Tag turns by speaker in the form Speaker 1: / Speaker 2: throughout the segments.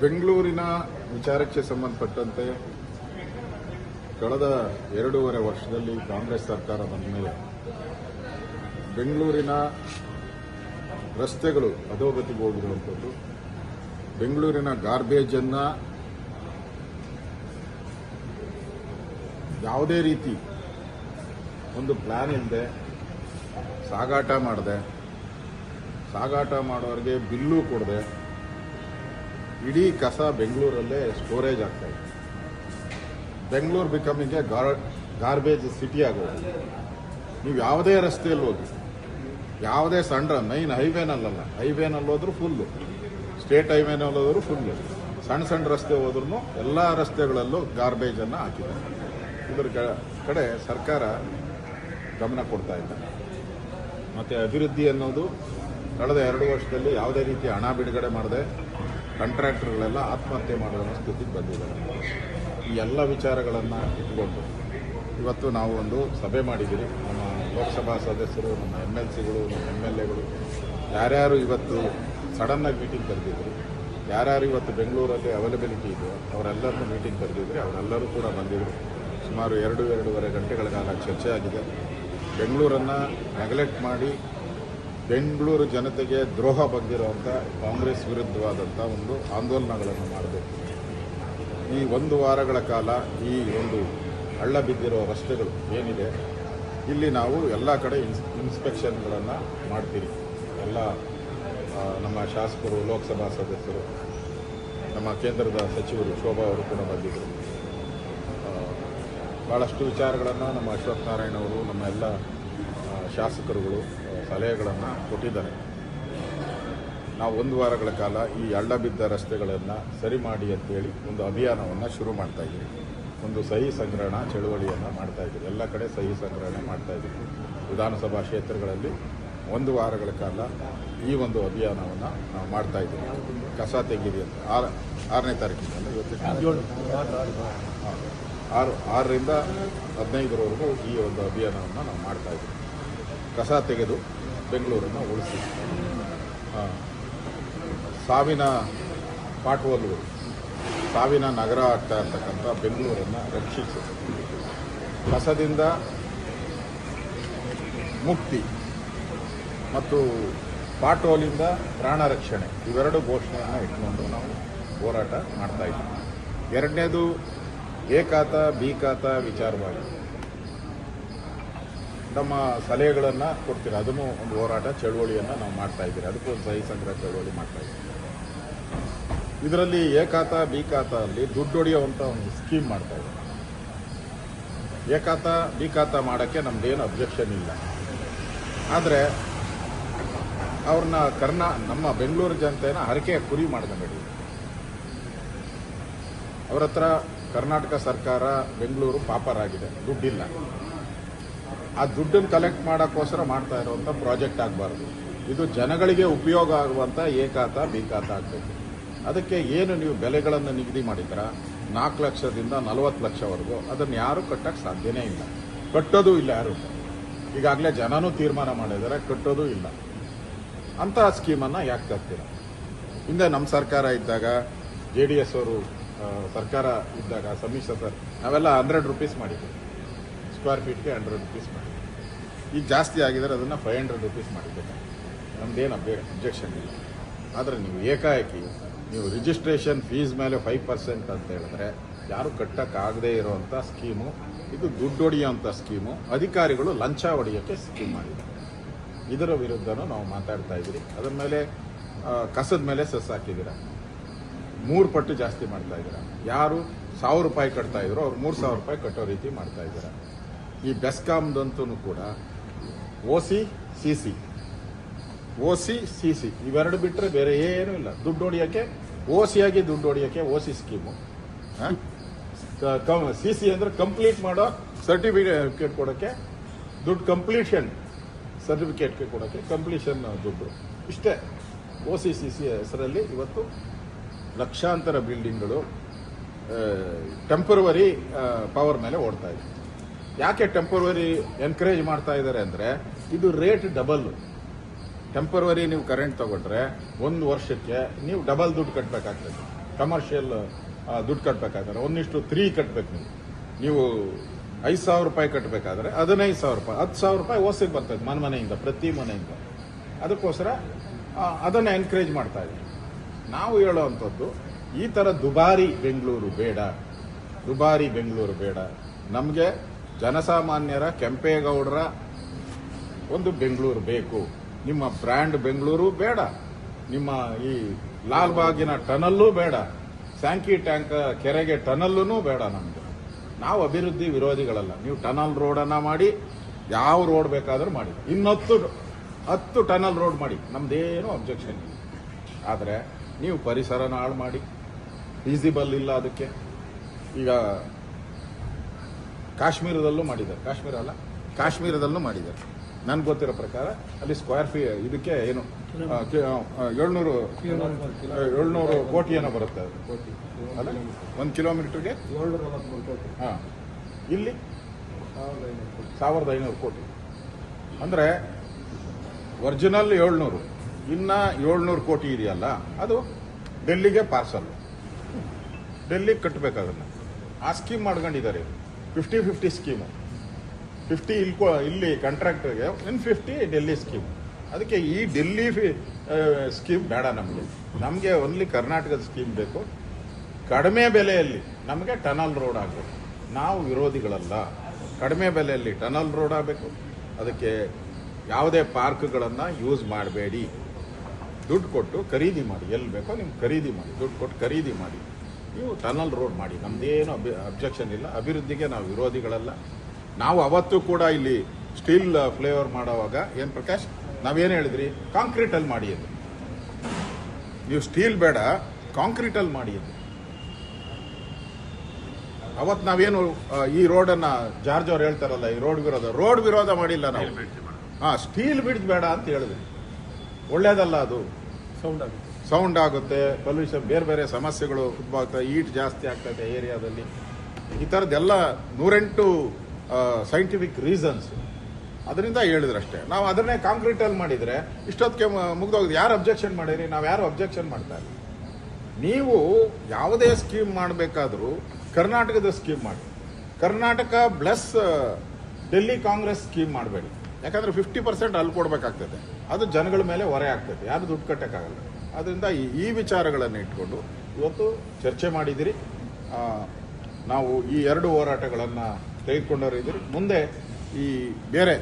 Speaker 1: ಬೆಂಗಳೂರಿನ ವಿಚಾರಕ್ಕೆ ಸಂಬಂಧಪಟ್ಟಂತೆ ಕಳೆದ ಎರಡೂವರೆ ವರ್ಷದಲ್ಲಿ ಕಾಂಗ್ರೆಸ್ ಸರ್ಕಾರ ಬಂದ ಮೇಲೆ ಬೆಂಗಳೂರಿನ ರಸ್ತೆಗಳು ಅಧೋಗತಿಗೆ ಹೋಗಿರುವಂಥದ್ದು. ಬೆಂಗಳೂರಿನ ಗಾರ್ಬೇಜನ್ನು ಯಾವುದೇ ರೀತಿ ಒಂದು ಪ್ಲಾನ್ ಇಲ್ಲದೆ ಸಾಗಾಟ ಮಾಡಿದೆ. ಸಾಗಾಟ ಮಾಡೋರಿಗೆ ಬಿಲ್ಲು ಕೊಡದೆ. ಇಡೀ ಕಸ ಬೆಂಗಳೂರಲ್ಲೇ ಸ್ಟೋರೇಜ್ ಆಗ್ತಾ ಇದೆ. Bengaluru becoming a garbage city ಆಗೋದು. ನೀವು ಯಾವುದೇ ರಸ್ತೆಯಲ್ಲಿ ಹೋಗಿ, ಯಾವುದೇ ಸಣ್ಣ ಮೈನ್ ಹೈವೇನಲ್ಲಲ್ಲ ಹೈವೇನಲ್ಲಿ ಹೋದ್ರೂ ಫುಲ್ಲು ಸ್ಟೇಟ್ ಹೈವೇನಲ್ಲಿ ಹೋದ್ರು ಫುಲ್ಲು ಸಣ್ಣ ಸಣ್ಣ ರಸ್ತೆ ಹೋದ್ರೂ ಎಲ್ಲ ರಸ್ತೆಗಳಲ್ಲೂ ಗಾರ್ಬೇಜನ್ನು ಹಾಕಿದ್ದಾರೆ. ಇದ್ರ ಕಡೆ ಸರ್ಕಾರ ಗಮನ ಕೊಡ್ತಾ ಇದೆ ಮತ್ತು ಅಭಿವೃದ್ಧಿ ಅನ್ನೋದು ಕಳೆದ ಎರಡು ವರ್ಷದಲ್ಲಿ ಯಾವುದೇ ರೀತಿ ಹಣ ಬಿಡುಗಡೆ ಮಾಡದೆ ಕಾಂಟ್ರಾಕ್ಟರ್ಗಳೆಲ್ಲ ಆತ್ಮಹತ್ಯೆ ಮಾಡುವ ಸ್ಥಿತಿಗೆ ಬಂದಿದ್ದಾರೆ. ಈ ಎಲ್ಲ ವಿಚಾರಗಳನ್ನು ಇಟ್ಕೊಂಡು ಇವತ್ತು ನಾವು ಒಂದು ಸಭೆ ಮಾಡಿದ್ದೀವಿ. ನಮ್ಮ ಲೋಕಸಭಾ ಸದಸ್ಯರು, ನಮ್ಮ ಎಂ ಎಲ್ ಸಿಗಳು ನಮ್ಮ ಎಂ ಎಲ್ ಎಗಳು ಯಾರ್ಯಾರು ಇವತ್ತು ಸಡನ್ನಾಗಿ ಮೀಟಿಂಗ್ ಕರೆದಿದ್ರು, ಯಾರ್ಯಾರು ಇವತ್ತು ಬೆಂಗಳೂರಲ್ಲಿ ಅವೈಲಬಿಲಿಟಿ ಇದೆಯೋ ಅವರೆಲ್ಲರನ್ನೂ ಮೀಟಿಂಗ್ ಕರೆದಿದ್ರಿ, ಅವರೆಲ್ಲರೂ ಕೂಡ ಬಂದಿದ್ದರು ಸುಮಾರು ಎರಡು, ಎರಡೂವರೆ ಗಂಟೆಗಳ ಕಾಲ ಚರ್ಚೆ ಆಗಿದೆ. ಬೆಂಗಳೂರನ್ನು ನೆಗ್ಲೆಕ್ಟ್ ಮಾಡಿ ಬೆಂಗಳೂರು ಜನತೆಗೆ ದ್ರೋಹ ಬಂದಿರುವಂಥ ಕಾಂಗ್ರೆಸ್ ವಿರುದ್ಧವಾದಂಥ ಒಂದು ಆಂದೋಲನಗಳನ್ನು ಮಾಡಬೇಕು. ಈ ಒಂದು ವಾರಗಳ ಕಾಲ ಈ ಒಂದು ಹಳ್ಳ ಬಿದ್ದಿರೋ ರಸ್ತೆಗಳು ಏನಿದೆ, ಇಲ್ಲಿ ನಾವು ಎಲ್ಲ ಕಡೆ ಇನ್ಸ್, ಇನ್ಸ್ಪೆಕ್ಷನ್ಗಳನ್ನು ಮಾಡ್ತೀವಿ. ಎಲ್ಲ ನಮ್ಮ ಶಾಸಕರು, ಲೋಕಸಭಾ ಸದಸ್ಯರು, ನಮ್ಮ ಕೇಂದ್ರದ ಸಚಿವರು ಶೋಭಾ ಅವರು ಕೂಡ ಬಂದಿದ್ದರು. ಭಾಳಷ್ಟು ವಿಚಾರಗಳನ್ನು ನಮ್ಮ ಅಶ್ವತ್ಥನಾರಾಯಣ ಅವರು, ನಮ್ಮ ಎಲ್ಲ ಶಾಸಕರುಗಳು ಸಲಹೆಗಳನ್ನು ಕೊಟ್ಟಿದ್ದಾರೆ. ನಾವು ಒಂದು ವಾರಗಳ ಕಾಲ ಈ ಅಳ್ಳಬಿದ್ದ ರಸ್ತೆಗಳನ್ನು ಸರಿ ಮಾಡಿ ಅಂತೇಳಿ ಒಂದು ಅಭಿಯಾನವನ್ನು ಶುರು ಮಾಡ್ತಾ ಇದ್ದೀವಿ. ಒಂದು ಸಹಿ ಸಂಗ್ರಹಣ, ಚಳುವಳಿಯನ್ನು ಮಾಡ್ತಾ ಇದ್ದೀವಿ. ಎಲ್ಲ ಕಡೆ ಸಹಿ ಸಂಗ್ರಹಣೆ ಮಾಡ್ತಾ ಇದ್ದೀವಿ. ವಿಧಾನಸಭಾ ಕ್ಷೇತ್ರಗಳಲ್ಲಿ ಒಂದು ವಾರಗಳ ಕಾಲ ಈ ಒಂದು ಅಭಿಯಾನವನ್ನು ನಾವು ಮಾಡ್ತಾ ಇದ್ದೀವಿ. ಕಸ ತೆಗೀರಿ ಅಂತ. ಆರು, ಆರನೇ ತಾರೀಕಿನಿಂದ ಇವತ್ತು. ಆರು, ಆರರಿಂದ ಹದಿನೈದರವರೆಗೂ ಈ ಒಂದು ಅಭಿಯಾನವನ್ನು ನಾವು ಮಾಡ್ತಾ ಇದ್ದೀವಿ. ಕಸ ತೆಗೆದು ಬೆಂಗಳೂರನ್ನು ಉಳಿಸಿ ಸಾವಿನ ಪಾಠವಲ್ಲೂ ಸಾವಿನ ನಗರ ಆಗ್ತಾ ಇರ್ತಕ್ಕಂಥ ಬೆಂಗಳೂರನ್ನು ರಕ್ಷಿಸಿ ಕಸದಿಂದ ಮುಕ್ತಿ ಮತ್ತು ಪಾಟೋಲಿಂದ ಪ್ರಾಣ ರಕ್ಷಣೆ, ಇವೆರಡು ಘೋಷಣೆಯನ್ನು ಇಟ್ಕೊಂಡು ನಾವು ಹೋರಾಟ ಮಾಡ್ತಾ ಇದ್ದೀವಿ ಎರಡನೇದು ಏಕಾತ, ಬೀಕಾತ ಬಿ ವಿಚಾರವಾಗಿ. ನಮ್ಮ ಸಲಹೆಗಳನ್ನು ಕೊಡ್ತೀರಾ? ಅದನ್ನು ಒಂದು ಹೋರಾಟ, ಚಳುವಳಿಯನ್ನು ನಾವು ಮಾಡ್ತಾ ಇದ್ದೀರಿ? ಅದಕ್ಕೂ ಒಂದು ಸಹಿ ಸಂಗ್ರಹ, ಚಳುವಳಿ ಮಾಡ್ತಾ ಇದ್ದೀವಿ ಇದರಲ್ಲಿ ಏಕಾತ ಖಾತ ಖಾತ ಅಲ್ಲಿ ದುಡ್ಡು ಹೊಡೆಯುವಂಥ ಒಂದು ಸ್ಕೀಮ್ ಮಾಡ್ತಾ ಇದ್ದೀವಿ ಏಕಾತ ಖಾತ ಬಿ ಖಾತ ಮಾಡೋಕ್ಕೆ ನಮ್ದೇನು ಅಬ್ಜೆಕ್ಷನ್ ಇಲ್ಲ. ಆದರೆ, ಅವ್ರನ್ನ ಕರ್ನಾ, ನಮ್ಮ ಬೆಂಗಳೂರು ಜನತೆನ ಹರಕೆ, ಕುರಿ ಮಾಡ್ಕೊಂಬೇಡಿ ಅವ್ರ ಹತ್ರ ಕರ್ನಾಟಕ ಸರ್ಕಾರ, ಬೆಂಗಳೂರು ಪಾಪರಾಗಿದೆ. ದುಡ್ಡಿಲ್ಲ. ಆ ದುಡ್ಡನ್ನು ಕಲೆಕ್ಟ್ ಮಾಡೋಕ್ಕೋಸ್ಕರ ಮಾಡ್ತಾ ಇರುವಂಥ ಪ್ರಾಜೆಕ್ಟ್ ಆಗಬಾರ್ದು. ಇದು ಜನಗಳಿಗೆ ಉಪಯೋಗ ಆಗುವಂಥ ಏಕಾತ, ಬೇಕಾತ ಆಗಬೇಕು. ಅದಕ್ಕೆ ಏನು ನೀವು ಬೆಲೆಗಳನ್ನು ನಿಗದಿ ಮಾಡಿದ್ರ ನಾಲ್ಕು ಲಕ್ಷದಿಂದ ನಲವತ್ತು ಲಕ್ಷವರೆಗೂ. ಅದನ್ನು ಯಾರು ಕಟ್ಟಕ್ಕೆ ಸಾಧ್ಯನೇ ಇಲ್ಲ. ಕಟ್ಟೋದು ಇಲ್ಲ ಯಾರು? ಈಗಾಗಲೇ ಜನನೂ ತೀರ್ಮಾನ ಮಾಡಿದ್ದಾರೆ, ಕಟ್ಟೋದು ಇಲ್ಲ. ಅಂತಹ ಸ್ಕೀಮನ್ನು ಯಾಕೆ ತರ್ತೀರ? ಹಿಂದೆ ನಮ್ಮ ಸರ್ಕಾರ ಇದ್ದಾಗ ಜೆ ಡಿ ಎಸ್ ಅವರು ಸರ್ಕಾರ ಇದ್ದಾಗ, ಸಮ್ಮಿಶ್ರ ಸರ್, ನಾವೆಲ್ಲ ಹಂಡ್ರೆಡ್ ರುಪೀಸ್ ಮಾಡಿದ್ವಿ. ಸ್ಕ್ವೇರ್ ಫೀಟ್ಗೆ ಹಂಡ್ರೆಡ್ ರುಪೀಸ್ ಮಾಡಿ. ಈಗ ಜಾಸ್ತಿ ಆಗಿದ್ದಾರೆ ಅದನ್ನು ಫೈವ್ ಹಂಡ್ರೆಡ್ ರುಪೀಸ್ ಮಾಡಿದ್ದೇವೆ ನಮ್ದೇನು ಬೇರೆ ಅಬ್ಜೆಕ್ಷನ್ ಇಲ್ಲ. ಆದರೆ ನೀವು ಏಕಾಏಕಿ, ನೀವು ರಿಜಿಸ್ಟ್ರೇಷನ್ ಫೀಸ್ ಮೇಲೆ ಫೈವ್ ಪರ್ಸೆಂಟ್ ಅಂತ ಹೇಳಿದ್ರೆ ಯಾರು ಕಟ್ಟಕ್ಕಾಗದೇ ಇರೋವಂಥ ಸ್ಕೀಮು ಇದು ದುಡ್ಡು ಹೊಡೆಯುವಂಥ ಸ್ಕೀಮು ಅಧಿಕಾರಿಗಳು ಲಂಚ ಹೊಡೆಯೋಕ್ಕೆ ಸ್ಕೀಮ್ ಮಾಡಿದ್ದಾರೆ. ಇದರ ವಿರುದ್ಧನೂ ನಾವು ಮಾತಾಡ್ತಾ ಇದ್ದೀರಿ ಅದರ ಮೇಲೆ ಕಸದ ಮೇಲೆ ಸಸ್ ಹಾಕಿದ್ದೀರ? ಮೂರು ಪಟ್ಟು ಜಾಸ್ತಿ ಮಾಡ್ತಾ ಇದ್ದೀರಾ? ಯಾರು ಸಾವಿರ ರೂಪಾಯಿ ಕಟ್ತಾ ಇದ್ರು ಅವ್ರು ಮೂರು ಸಾವಿರ ರೂಪಾಯಿ ಕಟ್ಟೋ ರೀತಿ ಮಾಡ್ತಾ ಇದ್ದೀರಾ? ಈ ಬೆಸ್ಕಾಮ್ದಂತೂ ಕೂಡ O C C C O C C C ಇವೆರಡು ಬಿಟ್ಟರೆ ಬೇರೆ ಏನೂ ಇಲ್ಲ. ದುಡ್ಡು ಹೊಡಿಯೋಕ್ಕೆ ಓ ಸಿ ಆಗಿ ದುಡ್ಡು ಹೊಡಿಯೋಕ್ಕೆ O C scheme C C ಅಂದರೆ ಕಂಪ್ಲೀಟ್ ಮಾಡೋ ಸರ್ಟಿಫಿಕೇಟ್ ಕೊಡೋಕ್ಕೆ ದುಡ್ಡು ಕಂಪ್ಲೀಷನ್ ಸರ್ಟಿಫಿಕೇಟ್ ಕೊಡೋಕ್ಕೆ ಕಂಪ್ಲೀಷನ್ ದುಡ್ಡು. ಇಷ್ಟೇ. ಓ ಸಿ ಸಿ ಸಿ ಹೆಸರಲ್ಲಿ ಇವತ್ತು ಲಕ್ಷಾಂತರ ಬಿಲ್ಡಿಂಗ್ಗಳು ಟೆಂಪರವರಿ ಪವರ್ ಮೇಲೆ ಓಡ್ತಾ ಇದೆ. ಯಾಕೆ ಟೆಂಪರವರಿ ಎನ್ಕರೇಜ್ ಮಾಡ್ತಾ ಇದ್ದಾರೆ ಅಂದರೆ ಇದು ರೇಟ್ ಡಬಲ್ ಟೆಂಪರವರಿ ನೀವು ಕರೆಂಟ್ ತಗೊಂಡ್ರೆ ಒಂದು ವರ್ಷಕ್ಕೆ ನೀವು ಡಬಲ್ ದುಡ್ಡು ಕಟ್ಟಬೇಕಾಗ್ತದೆ ಕಮರ್ಷಿಯಲ್ ದುಡ್ಡು ಕಟ್ಟಬೇಕಾದ್ರೆ ಒಂದಿಷ್ಟು ತ್ರೀ ಕಟ್ಟಬೇಕು ನೀವು. ನೀವು ಐದು ಸಾವಿರ ರೂಪಾಯಿ ಕಟ್ಟಬೇಕಾದ್ರೆ ಹದಿನೈದು ಸಾವಿರ ರೂಪಾಯಿ, ಹತ್ತು ಸಾವಿರ ರೂಪಾಯಿ ಓಸಿಗೆ ಬರ್ತದೆ ಮನೆ ಮನೆಯಿಂದ, ಪ್ರತಿ ಮನೆಯಿಂದ. ಅದಕ್ಕೋಸ್ಕರ ಅದನ್ನು ಎನ್ಕರೇಜ್ ಮಾಡ್ತಾ ಇದ್ದೀವಿ ನಾವು ಹೇಳೋವಂಥದ್ದು ಈ ಥರ ದುಬಾರಿ ಬೆಂಗಳೂರು ಬೇಡ. ದುಬಾರಿ ಬೆಂಗಳೂರು ಬೇಡ. ನಮಗೆ ಜನಸಾಮಾನ್ಯರ ಕೆಂಪೇಗೌಡರ ಒಂದು ಬೆಂಗಳೂರು ಬೇಕು. ನಿಮ್ಮ ಬ್ರ್ಯಾಂಡ್ ಬೆಂಗಳೂರು ಬೇಡ. ನಿಮ್ಮ ಈ ಲಾಲ್ಬಾಗಿನ ಟನಲ್ಲೂ ಬೇಡ. ಸ್ಯಾಂಕಿ ಟ್ಯಾಂಕ್ ಕೆರೆಗೆ ಟನಲ್ಲೂ ಬೇಡ ನಮಗೆ. ನಾವು ಅಭಿವೃದ್ಧಿ ವಿರೋಧಿಗಳಲ್ಲ. ನೀವು ಟನಲ್ ರೋಡನ್ನು ಮಾಡಿ, ಯಾವ ರೋಡ್ ಬೇಕಾದರೂ ಮಾಡಿ. ಇನ್ನೊತ್ತು ಹತ್ತು ಟನಲ್ ರೋಡ್ ಮಾಡಿ. ನಮ್ದೇನು ಅಬ್ಜೆಕ್ಷನ್ ಇಲ್ಲ. ಆದರೆ ನೀವು ಪರಿಸರನ ಹಾಳು ಮಾಡಿ. ಫೀಸಿಬಲ್ ಇಲ್ಲ ಅದಕ್ಕೆ. ಈಗ ಕಾಶ್ಮೀರದಲ್ಲೂ ಮಾಡಿದ್ದಾರೆ. ಕಾಶ್ಮೀರ ಅಲ್ಲ ಕಾಶ್ಮೀರದಲ್ಲೂ ಮಾಡಿದ್ದಾರೆ. ನನ್ಗೆ ಗೊತ್ತಿರೋ ಪ್ರಕಾರ ಅಲ್ಲಿ ಸ್ಕ್ವೇರ್ ಫೀ ಇದಕ್ಕೆ ಏನು ಏಳ್ನೂರು ಏಳ್ನೂರು ಕೋಟಿ ಏನೋ ಬರುತ್ತೆ ಅದು. ಅಲ್ಲ? ಒಂದು ಕಿಲೋಮೀಟರ್ಗೆ ಹಾಂ. ಇಲ್ಲಿ ಸಾವಿರದ ಐನೂರು ಕೋಟಿ. ಅಂದರೆ ಒರಿಜಿನಲ್ ಏಳ್ನೂರು. ಇನ್ನು ಏಳ್ನೂರು ಕೋಟಿ ಇದೆಯಲ್ಲ ಅದು ಡೆಲ್ಲಿಗೆ ಪಾರ್ಸಲ್ ಡೆಲ್ಲಿಗೆ ಕಟ್ಟಬೇಕು ಅದನ್ನ. ಆ ಸ್ಕೀಮ್ ಮಾಡ್ಕೊಂಡಿದ್ದಾರೆ ಫಿಫ್ಟಿ ಫಿಫ್ಟಿ ಸ್ಕೀಮು ಫಿಫ್ಟಿ ಇಲ್ಲಿ ಇಲ್ಲಿ ಕಾಂಟ್ರಾಕ್ಟರ್ಗೆ ಇನ್ ಫಿಫ್ಟಿ ಡೆಲ್ಲಿ ಸ್ಕೀಮ್ ಅದಕ್ಕೆ ಈ ಡೆಲ್ಲಿ ಸ್ಕೀಮ್ ಬೇಡ ನಮಗೆ. ನಮಗೆ ಓನ್ಲಿ ಕರ್ನಾಟಕದ ಸ್ಕೀಮ್ ಬೇಕು. ಕಡಿಮೆ ಬೆಲೆಯಲ್ಲಿ ನಮಗೆ ಟನಲ್ ರೋಡ್ ಆಗಬೇಕು. ನಾವು ವಿರೋಧಿಗಳಲ್ಲ. ಕಡಿಮೆ ಬೆಲೆಯಲ್ಲಿ ಟನಲ್ ರೋಡ್ ಆಗಬೇಕು. ಅದಕ್ಕೆ ಯಾವುದೇ ಪಾರ್ಕ್ಗಳನ್ನು ಯೂಸ್ ಮಾಡಬೇಡಿ. ದುಡ್ಡು ಕೊಟ್ಟು ಖರೀದಿ ಮಾಡಿ. ಎಲ್ಲಿ ಬೇಕೋ ನಿಮ್ಗೆ ಖರೀದಿ ಮಾಡಿ. ದುಡ್ಡು ಕೊಟ್ಟು ಖರೀದಿ ಮಾಡಿ. ನೀವು ಟನಲ್ ರೋಡ್ ಮಾಡಿ. ನಮ್ದೇನು ಅಬ್ ಅಬ್ಜೆಕ್ಷನ್ ಇಲ್ಲ. ಅಭಿವೃದ್ಧಿಗೆ ನಾವು ವಿರೋಧಿಗಳಲ್ಲ. ನಾವು ಅವತ್ತು ಕೂಡ ಇಲ್ಲಿ ಸ್ಟೀಲ್ ಫ್ಲೇವರ್ ಮಾಡೋವಾಗ ಏನು ಪ್ರಕಾಶ್ ನಾವೇನು ಹೇಳಿದ್ರಿ? ಕಾಂಕ್ರೀಟಲ್ಲಿ ಮಾಡಿ ಅದು. ನೀವು ಸ್ಟೀಲ್ ಬೇಡ ಕಾಂಕ್ರೀಟಲ್ಲಿ ಮಾಡಿ ಅದು. ಅವತ್ತು ನಾವೇನು ಈ ರೋಡನ್ನು ಜಾರ್ಜ್ ಅವ್ರು ಹೇಳ್ತಾರಲ್ಲ ಈ ರೋಡ್ ವಿರೋಧ. ರೋಡ್ ವಿರೋಧ ಮಾಡಿಲ್ಲ ನಾವು. ಹಾಂ ಸ್ಟೀಲ್ ಬಿಡ್ದು ಬೇಡ ಅಂತ ಹೇಳಿದ್ವಿ ಒಳ್ಳೇದಲ್ಲ ಅದು.
Speaker 2: ಸೌಂಡ್ ಆಗುತ್ತೆ.
Speaker 1: ಸೌಂಡ್ ಆಗುತ್ತೆ ಪೊಲ್ಯೂಷನ್ ಬೇರೆ ಬೇರೆ ಸಮಸ್ಯೆಗಳು ಉದ್ಭವ ಆಗ್ತವೆ ಈಟ್ ಜಾಸ್ತಿ ಆಗ್ತದೆ ಏರಿಯಾದಲ್ಲಿ. ಈ ಥರದ್ದೆಲ್ಲ ನೂರೆಂಟು ಸೈಂಟಿಫಿಕ್ ರೀಸನ್ಸ್ ಅದರಿಂದ ಹೇಳಿದ್ರಷ್ಟೇ ನಾವು ಅದನ್ನೇ ಕಾಂಕ್ರೀಟಲ್ಲಿ ಮಾಡಿದರೆ, ಇಷ್ಟೊತ್ತಿಗೆ ಮುಗ್ದೋಗಿದೆ. ಯಾರು ಅಬ್ಜೆಕ್ಷನ್ ಮಾಡಿರಿ? ನಾವು ಯಾರು ಅಬ್ಜೆಕ್ಷನ್ ಮಾಡ್ತಾ ಇಲ್ಲ. ನೀವು ಯಾವುದೇ ಸ್ಕೀಮ್ ಮಾಡಬೇಕಾದ್ರೂ ಕರ್ನಾಟಕದ ಸ್ಕೀಮ್ ಮಾಡಿ. ಕರ್ನಾಟಕ ಬ್ಲಸ್ ಡೆಲ್ಲಿ ಕಾಂಗ್ರೆಸ್ ಸ್ಕೀಮ್ ಮಾಡಬೇಡಿ. ಯಾಕಂದರೆ ಫಿಫ್ಟಿ ಪರ್ಸೆಂಟ್ ಅಲ್ಲಿ ಕೊಡಬೇಕಾಗ್ತದೆ. ಅದು ಜನಗಳ ಮೇಲೆ ಹೊರೆ ಆಗ್ತದೆ. ಯಾರು ದುಡ್ಡು ಕಟ್ಟಕ್ಕಾಗಲ್ಲ. ಅದರಿಂದ ಈ- ವಿಚಾರಗಳನ್ನು ಇಟ್ಕೊಂಡು ಇವತ್ತು ಚರ್ಚೆ ಮಾಡಿದಿರಿ. ನಾವು ಈ ಎರಡು ಹೋರಾಟಗಳನ್ನು ತೆಗೆದುಕೊಂಡವರಿದ್ದೀರಿ ಮುಂದೆ ಈ ಬೇರೆ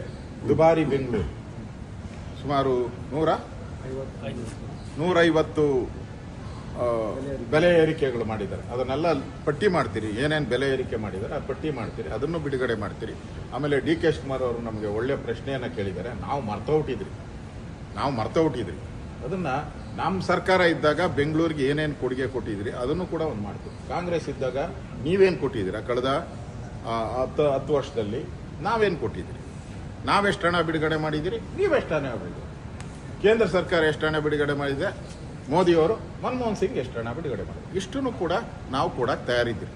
Speaker 1: ದುಬಾರಿ ಬೆಂಗಳೂರು, ಸುಮಾರು ನೂರ ನೂರೈವತ್ತು ಬೆಲೆ ಏರಿಕೆಗಳು ಮಾಡಿದ್ದಾರೆ. ಅದನ್ನೆಲ್ಲ ಪಟ್ಟಿ ಮಾಡ್ತೀರಿ. ಏನೇನು ಬೆಲೆ ಏರಿಕೆ ಮಾಡಿದ್ದಾರೆ, ಅದು ಪಟ್ಟಿ ಮಾಡ್ತೀರಿ. ಅದನ್ನು ಬಿಡುಗಡೆ ಮಾಡ್ತೀರಿ. ಆಮೇಲೆ ಡಿ ಕೆ ಶಿವಕುಮಾರ್ ಅವರು ನಮಗೆ ಒಳ್ಳೆಯ ಪ್ರಶ್ನೆಯನ್ನು ಕೇಳಿದ್ದಾರೆ. ನಾವು ಮರ್ತೋಗ್ಬಿಟ್ಟಿದ್ರಿ ನಾವು ಮರ್ತೋಗ್ಬಿಟ್ಟಿದ್ರಿ ಅದನ್ನ ನಮ್ಮ ಸರ್ಕಾರ ಇದ್ದಾಗ ಬೆಂಗಳೂರಿಗೆ ಏನೇನು ಕೊಡುಗೆ ಕೊಟ್ಟಿದ್ರಿ, ಅದನ್ನು ಕೂಡ ಒಂದು ಮಾಡ್ತೀವಿ. ಕಾಂಗ್ರೆಸ್ ಇದ್ದಾಗ ನೀವೇನು ಕೊಟ್ಟಿದ್ದೀರಾ ಕಳೆದ ಹತ್ತು ಹತ್ತು ವರ್ಷದಲ್ಲಿ? ನಾವೇನು ಕೊಟ್ಟಿದ್ದೀರಿ? ನಾವೆಷ್ಟು ಹಣ ಬಿಡುಗಡೆ ಮಾಡಿದ್ದೀರಿ? ನೀವೆಷ್ಟು ಹಣ ಬಿಡುಗಡೆ ಕೇಂದ್ರ ಸರ್ಕಾರ ಎಷ್ಟು ಹಣ ಬಿಡುಗಡೆ ಮಾಡಿದೆ? ಮೋದಿಯವರು ಮನಮೋಹನ್ ಸಿಂಗ್ ಎಷ್ಟು ಹಣ ಬಿಡುಗಡೆ ಮಾಡಿದ್ರು? ಇಷ್ಟನ್ನು ಕೂಡ ನಾವು ಕೂಡ ತಯಾರಿದ್ದೀರಿ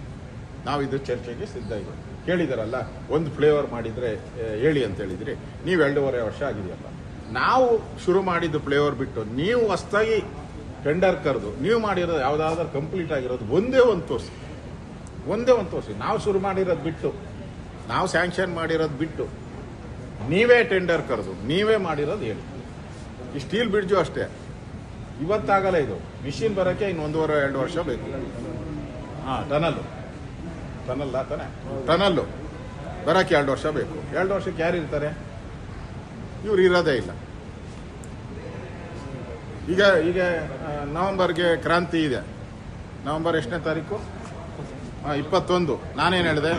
Speaker 1: ನಾವು ಇದು ಚರ್ಚೆಗೆ ಸಿದ್ಧ ಇದ್ದೀವಿ. ಕೇಳಿದಾರಲ್ಲ, ಒಂದು ಫ್ಲೇವರ್ ಮಾಡಿದರೆ ಹೇಳಿ ಅಂತ ಹೇಳಿದ್ರಿ. ನೀವು ಎರಡೂವರೆ ವರ್ಷ ಆಗಿದೆಯಲ್ಲ. ನಾವು ಶುರು ಮಾಡಿದ್ದು ಫ್ಲೇವರ್ ಬಿಟ್ಟು ನೀವು ಹೊಸ್ದಾಗಿ ಟೆಂಡರ್ ಕರೆದು, ನೀವು ಮಾಡಿರೋದು ಯಾವುದಾದ್ರೂ ಕಂಪ್ಲೀಟ್ ಆಗಿರೋದು ಒಂದೇ ಒಂದು ತೋರಿಸಿ. ಒಂದೇ ಒಂದು ತೋರಿಸಿ. ನಾವು ಶುರು ಮಾಡಿರೋದು ಬಿಟ್ಟು, ನಾವು ಸ್ಯಾಂಕ್ಷನ್ ಮಾಡಿರೋದು ಬಿಟ್ಟು ನೀವೇ ಟೆಂಡರ್ ಕರೆದು, ನೀವೇ ಮಾಡಿರೋದು ಹೇಳಿ. ಈ ಸ್ಟೀಲ್ ಬ್ರಿಡ್ಜು ಅಷ್ಟೇ. ಇವತ್ತಾಗಲ್ಲ ಇದು. ಮಿಷಿನ್ ಬರೋಕ್ಕೆ ಇನ್ನು ಒಂದೂವರೆ, ಎರಡು ವರ್ಷ ಬೇಕು. ಹಾಂ ಟನಲ್ಲು ಟನಲ್ಲ ತಾನೆ? ಟನಲ್ಲು ಬರೋಕ್ಕೆ ಎರಡು ವರ್ಷ ಬೇಕು. ಎರಡು ವರ್ಷಕ್ಕೆ ಯಾರು ಇರ್ತಾರೆ ಇವ್ರು ಇರೋದೇ ಇಲ್ಲ. ಈಗ ಈಗ ನವಂಬರ್ಗೆ ಕ್ರಾಂತಿ ಇದೆ. ನವೆಂಬರ್ ಎಷ್ಟನೇ ತಾರೀಕು? ಇಪ್ಪತ್ತೊಂದು. ನಾನೇನು ಹೇಳಿದೆ?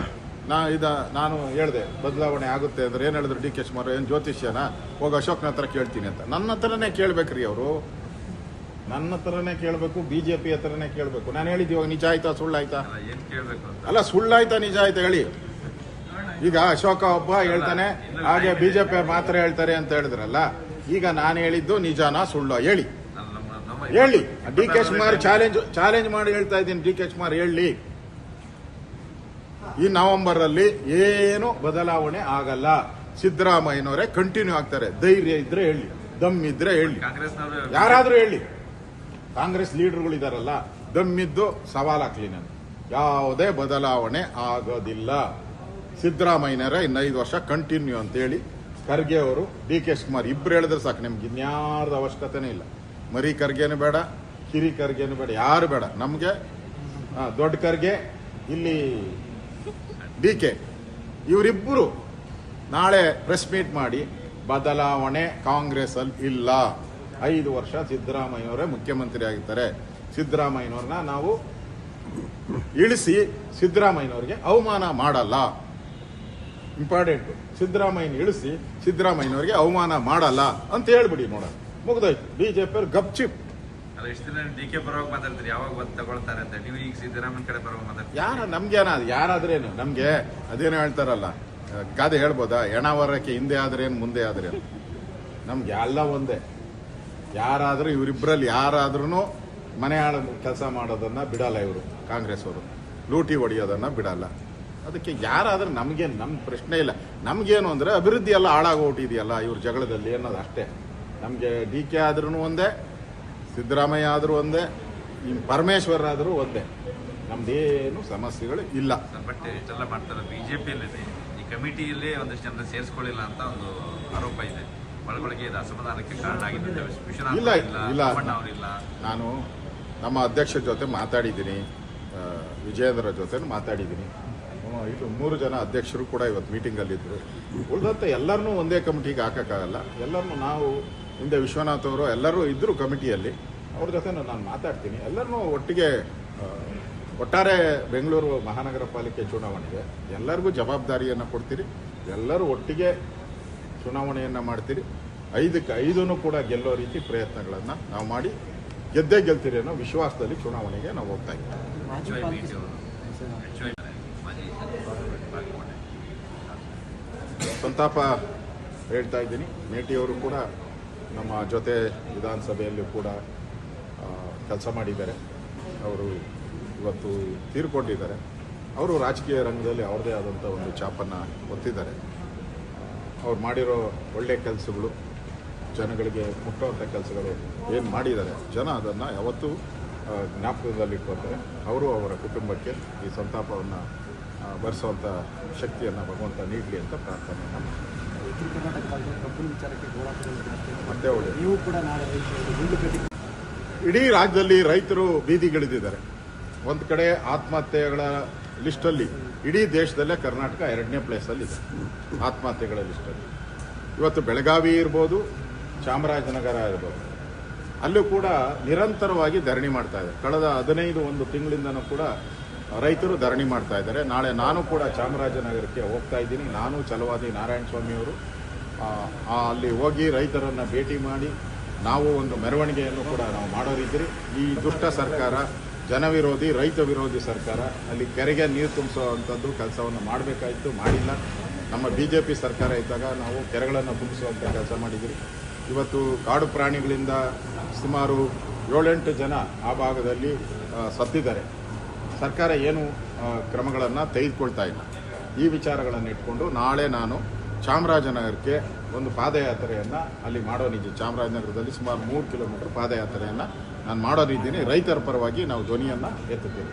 Speaker 1: ನಾ ಇದ ನಾನು ಹೇಳಿದೆ ಬದಲಾವಣೆ ಆಗುತ್ತೆ ಅಂದ್ರೆ ಏನು ಹೇಳಿದ್ರು ಡಿ ಕೆ ಶಿವಕುಮಾರ್ ಏನು ಜ್ಯೋತಿಷ್ಯನ? ಹೋಗಿ ಅಶೋಕ್ನ ಹತ್ರ ಕೇಳ್ತೀನಿ ಅಂತ. ನನ್ನ ಹತ್ರನೇ ಕೇಳ್ಬೇಕ್ರಿ ಅವರು. ನನ್ನ ಹತ್ರನೇ ಕೇಳಬೇಕು ಬಿ ಜೆ ಪಿ ಹತ್ರನೇ ಕೇಳಬೇಕು. ನಾನು ಹೇಳಿದ್ದು ಇವಾಗ ನಿಜ ಆಯ್ತಾ ಸುಳ್ಳಾಯ್ತಾ
Speaker 2: ಏನ್ ಕೇಳ್ಬೇಕು ಅಂತ?
Speaker 1: ಅಲ್ಲ ಸುಳ್ಳಾಯ್ತಾ ನಿಜ ಆಯ್ತಾ ಹೇಳಿ. ಈಗ ಅಶೋಕ ಒಬ್ಬ ಹೇಳ್ತಾನೆ, ಹಾಗೆ ಬಿಜೆಪಿ ಮಾತ್ರ ಹೇಳ್ತಾರೆ ಅಂತ ಹೇಳಿದ್ರಲ್ಲ, ಈಗ ನಾನು ಹೇಳಿದ್ದು ನಿಜಾನ ಸುಳ್ಳು ಹೇಳಿ. ಹೇಳಿ. D K Shivakumar challenge challenge ಮಾಡಿ ಹೇಳ್ತಾ ಇದ್ದೀನಿ. ಡಿ ಕೆ ಶಿವಕುಮಾರ್ ಹೇಳಿ. ಈ ನವೆಂಬರ್ ಅಲ್ಲಿ ಏನು ಬದಲಾವಣೆ ಆಗಲ್ಲ. ಸಿದ್ದರಾಮಯ್ಯನವರೇ ಕಂಟಿನ್ಯೂ ಆಗ್ತಾರೆ. ಧೈರ್ಯ ಇದ್ರೆ ಹೇಳಿ. ದಮ್ ಇದ್ರೆ ಹೇಳಿ. ಯಾರಾದ್ರೂ ಹೇಳಿ. ಕಾಂಗ್ರೆಸ್ ಲೀಡರ್ಗಳು ಇದಾರಲ್ಲ ದಮ್ಮಿದ್ದು ಸವಾಲ್ ಹಾಕ್ಲಿ ನಾನು. ಯಾವುದೇ ಬದಲಾವಣೆ ಆಗೋದಿಲ್ಲ. ಸಿದ್ದರಾಮಯ್ಯನವರ, ಇನ್ನೈದು ವರ್ಷ ಕಂಟಿನ್ಯೂ ಅಂತೇಳಿ ಖರ್ಗೆ ಅವರು, ಡಿ ಕೆ ಶಿವಕುಮಾರ್ ಇಬ್ಬರು ಹೇಳಿದ್ರೆ ಸಾಕು, ನಿಮ್ಗೆ ಇನ್ಯಾರದ ಅವಶ್ಯಕತೆನೇ ಇಲ್ಲ. ಮರಿ ಖರ್ಗೆನೂ ಬೇಡ, ಕಿರಿ ಖರ್ಗೆನೂ ಬೇಡ, ಯಾರು ಬೇಡ. ನಮಗೆ ದೊಡ್ಡ ಖರ್ಗೆ, ಇಲ್ಲಿ ಡಿ ಕೆ ಇವರಿಬ್ಬರು ನಾಳೆ ಪ್ರೆಸ್ ಮೀಟ್ ಮಾಡಿ ಬದಲಾವಣೆ ಕಾಂಗ್ರೆಸ್ ಅಲ್ಲಿ ಇಲ್ಲ. ಐದು ವರ್ಷ ಸಿದ್ದರಾಮಯ್ಯನವರೇ ಮುಖ್ಯಮಂತ್ರಿ ಆಗಿರ್ತಾರೆ ಸಿದ್ದರಾಮಯ್ಯನವ್ರನ್ನ ನಾವು ಇಳಿಸಿ ಸಿದ್ದರಾಮಯ್ಯನವ್ರಿಗೆ ಅವಮಾನ ಮಾಡಲ್ಲ. ಇಂಪಾರ್ಟೆಂಟ್ ಸಿದ್ದರಾಮಯ್ಯನ ಇಳಿಸಿ ಸಿದ್ದರಾಮಯ್ಯನವರಿಗೆ ಅವಮಾನ ಮಾಡಲ್ಲ ಅಂತ ಹೇಳ್ಬಿಡಿ ನೋಡ ಮುಗ್ದೋಯ್ತು. ಬಿಜೆಪಿ ಜೆ ಗಪ್ಚಿಪ್
Speaker 2: ಅಲ್ಲ ಇಷ್ಟು ದಿನ ಡಿ ಕೆ ಪರವಾಗಿ ಮಾತಾಡ್ತೀರಿ. ಯಾವಾಗ ಬಂದು ತಗೊಳ್ತಾರೆ ಅಂತ. ನೀವು ಈಗ ಸಿದ್ದರಾಮಯ್ಯ ಕಡೆ ಪರವಾಗಿ ಮಾತಾಡ್ತೀರಿ.
Speaker 1: ಯಾರ ನಮ್ಗೇನ ಯಾರಾದ್ರೇನು? ನಮ್ಗೆ ಅದೇನು ಹೇಳ್ತಾರಲ್ಲ. ಗಾದೆ ಹೇಳ್ಬೋದಾ? ಎಣಾವರಕ್ಕೆ ಹಿಂದೆ ಆದ್ರೇನು ಮುಂದೆ ಆದ್ರೇನು ನಮ್ಗೆ ಎಲ್ಲ ಒಂದೇ. ಯಾರಾದ್ರೂ ಇವರಿಬ್ಬರಲ್ಲಿ ಯಾರಾದ್ರೂ ಮನೆ ಕೆಲಸ ಮಾಡೋದನ್ನ ಬಿಡಲ್ಲ ಇವರು ಕಾಂಗ್ರೆಸ್ ಅವರು ಲೂಟಿ ಹೊಡೆಯೋದನ್ನ ಬಿಡಲ್ಲ. ಅದಕ್ಕೆ ಯಾರಾದರೂ ನಮಗೇನು ನಮ್ಮ ಪ್ರಶ್ನೆ ಇಲ್ಲ. ನಮಗೇನು ಅಂದರೆ ಅಭಿವೃದ್ಧಿ ಎಲ್ಲ ಹಾಳಾಗೋಗ್ಬಿಟ್ಟಿದೆಯಲ್ಲ ಇವ್ರ ಜಗಳದಲ್ಲಿ ಅನ್ನೋದು ಅಷ್ಟೇ. ನಮಗೆ ಡಿ ಕೆ ಆದ್ರೂ ಒಂದೇ ಸಿದ್ದರಾಮಯ್ಯ ಆದರೂ ಒಂದೇ ಈ ಪರಮೇಶ್ವರ್ ಆದರೂ ಒಂದೇ. ನಮ್ದೇನು ಸಮಸ್ಯೆಗಳು ಇಲ್ಲ.
Speaker 2: ಬಟ್ ಇಷ್ಟೆಲ್ಲ ಮಾಡ್ತಾರೆ. ಬಿಜೆಪಿಯಲ್ಲಿ ಈ ಕಮಿಟಿಯಲ್ಲಿ ಒಂದಷ್ಟು ಜನ ಸೇರಿಸ್ಕೊಳ್ಳಿಲ್ಲ ಅಂತ ಒಂದು ಆರೋಪ ಇದೆ. ಒಳಗೊಳಗೆ ಇದು ಅಸಮಾಧಾನಕ್ಕೆ ಕಾರಣ ಆಗಿದೆ.
Speaker 1: ಇಲ್ಲ,
Speaker 2: ಇಲ್ಲ
Speaker 1: ಇಲ್ಲ.
Speaker 2: ಅವರಿಲ್ಲ
Speaker 1: ನಾನು ನಮ್ಮ ಅಧ್ಯಕ್ಷರ ಜೊತೆ ಮಾತಾಡಿದ್ದೀನಿ. ವಿಜಯೇಂದ್ರ ಜೊತೆ ಮಾತಾಡಿದ್ದೀನಿ. ಇದು ಮೂರು ಜನ ಅಧ್ಯಕ್ಷರು ಕೂಡ ಇವತ್ತು ಮೀಟಿಂಗಲ್ಲಿದ್ದರು ಉಳಿದಂತೆ ಎಲ್ಲರನ್ನೂ ಒಂದೇ ಕಮಿಟಿಗೆ ಹಾಕೋಕ್ಕಾಗಲ್ಲ. ಎಲ್ಲರನ್ನೂ ನಾವು ಹಿಂದೆ ವಿಶ್ವನಾಥ್ ಅವರು ಎಲ್ಲರೂ ಇದ್ದರು ಕಮಿಟಿಯಲ್ಲಿ. ಅವ್ರ ಜೊತೆ ನಾನು ಮಾತಾಡ್ತೀನಿ. ಎಲ್ಲರನ್ನೂ ಒಟ್ಟಿಗೆ ಒಟ್ಟಾರೆ ಬೆಂಗಳೂರು ಮಹಾನಗರ ಪಾಲಿಕೆ ಚುನಾವಣೆಗೆ ಎಲ್ಲರಿಗೂ ಜವಾಬ್ದಾರಿಯನ್ನು ಕೊಡ್ತೀರಿ. ಎಲ್ಲರೂ ಒಟ್ಟಿಗೆ ಚುನಾವಣೆಯನ್ನು ಮಾಡ್ತೀರಿ. ಐದಕ್ಕೆ ಐದನ್ನು ಕೂಡ ಗೆಲ್ಲೋ ರೀತಿ ಪ್ರಯತ್ನಗಳನ್ನು ನಾವು ಮಾಡಿ ಗೆದ್ದೇ ಗೆಲ್ತೀರಿ ಅನ್ನೋ ವಿಶ್ವಾಸದಲ್ಲಿ ಚುನಾವಣೆಗೆ ನಾವು ಹೋಗ್ತಾ ಇದ್ದೀವಿ. ಸಂತಾಪ ಹೇಳ್ತಾ ಇದ್ದೀನಿ. ಮೇಟಿಯವರು ಕೂಡ ನಮ್ಮ ಜೊತೆ ವಿಧಾನಸಭೆಯಲ್ಲಿ ಕೂಡ ಕೆಲಸ ಮಾಡಿದ್ದಾರೆ. ಅವರು ಇವತ್ತು ತೀರ್ಕೊಂಡಿದ್ದಾರೆ. ಅವರು ರಾಜಕೀಯ ರಂಗದಲ್ಲಿ ಅವ್ರದೇ ಆದಂಥ ಒಂದು ಚಾಪನ್ನು ಒತ್ತಿದ್ದಾರೆ ಅವ್ರು ಮಾಡಿರೋ ಒಳ್ಳೆಯ ಕೆಲಸಗಳು, ಜನಗಳಿಗೆ ಮುಟ್ಟುವಂಥ ಕೆಲಸಗಳು ಏನು ಮಾಡಿದ್ದಾರೆ, ಜನ ಅದನ್ನು ಯಾವತ್ತೂ ಜ್ಞಾಪಕದಲ್ಲಿಟ್ಕೊಳ್ತಾರೆ ಅವರು ಅವರ ಕುಟುಂಬಕ್ಕೆ ಈ ಸಂತಾಪವನ್ನು ಭರಿಸುವಂಥ ಶಕ್ತಿಯನ್ನು ಭಗವಂತ ನೀಡಲಿ ಅಂತ
Speaker 3: ಪ್ರಾರ್ಥನೆ
Speaker 1: ಮತ್ತೆ
Speaker 3: ನೀವು ಕೂಡ
Speaker 1: ಇಡೀ ರಾಜ್ಯದಲ್ಲಿ ರೈತರು ಬೀದಿಗಿಳಿದಿದ್ದಾರೆ. ಒಂದು ಕಡೆ ಆತ್ಮಹತ್ಯೆಗಳ ಲಿಸ್ಟಲ್ಲಿ ಇಡೀ ದೇಶದಲ್ಲೇ ಕರ್ನಾಟಕ ಎರಡನೇ ಪ್ಲೇಸಲ್ಲಿದೆ ಆತ್ಮಹತ್ಯೆಗಳ ಲಿಸ್ಟಲ್ಲಿ. ಇವತ್ತು ಬೆಳಗಾವಿ ಇರ್ಬೋದು ಚಾಮರಾಜನಗರ ಇರ್ಬೋದು. ಅಲ್ಲೂ ಕೂಡ ನಿರಂತರವಾಗಿ ಧರಣಿ ಮಾಡ್ತಾ ಇದೆ. ಕಳೆದ ಹದಿನೈದು ಒಂದು ತಿಂಗಳಿಂದನೂ ಕೂಡ ರೈತರು ಧರಣಿ ಮಾಡ್ತಾ ಇದ್ದಾರೆ. ನಾಳೆ ನಾನು ಕೂಡ ಚಾಮರಾಜನಗರಕ್ಕೆ ಹೋಗ್ತಾ ಇದ್ದೀನಿ. ನಾನು ಚಲುವಾದಿ ನಾರಾಯಣ ಸ್ವಾಮಿಯವರು ಅಲ್ಲಿ ಹೋಗಿ ರೈತರನ್ನು ಭೇಟಿ ಮಾಡಿ ನಾವು ಒಂದು ಮೆರವಣಿಗೆಯನ್ನು ಕೂಡ ನಾವು ಮಾಡೋರಿದ್ದೀರಿ. ಈ ದುಷ್ಟ ಸರ್ಕಾರ, ಜನವಿರೋಧಿ, ರೈತ ವಿರೋಧಿ ಸರ್ಕಾರ ಅಲ್ಲಿ ಕೆರೆಗೆ ನೀರು ತುಂಬಿಸುವಂಥದ್ದು ಕೆಲಸವನ್ನು ಮಾಡಬೇಕಾಯಿತು, ಮಾಡಿಲ್ಲ. ನಮ್ಮ ಬಿ ಜೆ ಪಿ ಸರ್ಕಾರ ಇದ್ದಾಗ ನಾವು ಕೆರೆಗಳನ್ನು ತುಂಬಿಸುವಂಥ ಕೆಲಸ ಮಾಡಿದ್ದೀರಿ. ಇವತ್ತು ಕಾಡು ಪ್ರಾಣಿಗಳಿಂದ ಸುಮಾರು ಏಳೆಂಟು ಜನ ಆ ಭಾಗದಲ್ಲಿ ಸತ್ತಿದ್ದಾರೆ. ಸರ್ಕಾರ ಏನು ಕ್ರಮಗಳನ್ನು ತೆಗೆದುಕೊಳ್ತಾ ಇಲ್ಲ. ಈ ವಿಚಾರಗಳನ್ನು ಇಟ್ಕೊಂಡು ನಾಳೆ ನಾನು ಚಾಮರಾಜನಗರಕ್ಕೆ ಒಂದು ಪಾದಯಾತ್ರೆಯನ್ನು ಅಲ್ಲಿ ಮಾಡೋನಿದ್ದೀನಿ ಚಾಮರಾಜನಗರದಲ್ಲಿ ಸುಮಾರು ಮೂರು ಕಿಲೋಮೀಟರ್ ಪಾದಯಾತ್ರೆಯನ್ನು ನಾನು ಮಾಡೋನಿದ್ದೀನಿ ರೈತರ ಪರವಾಗಿ ನಾವು ಧ್ವನಿಯನ್ನು ಎತ್ತುತ್ತೇವೆ.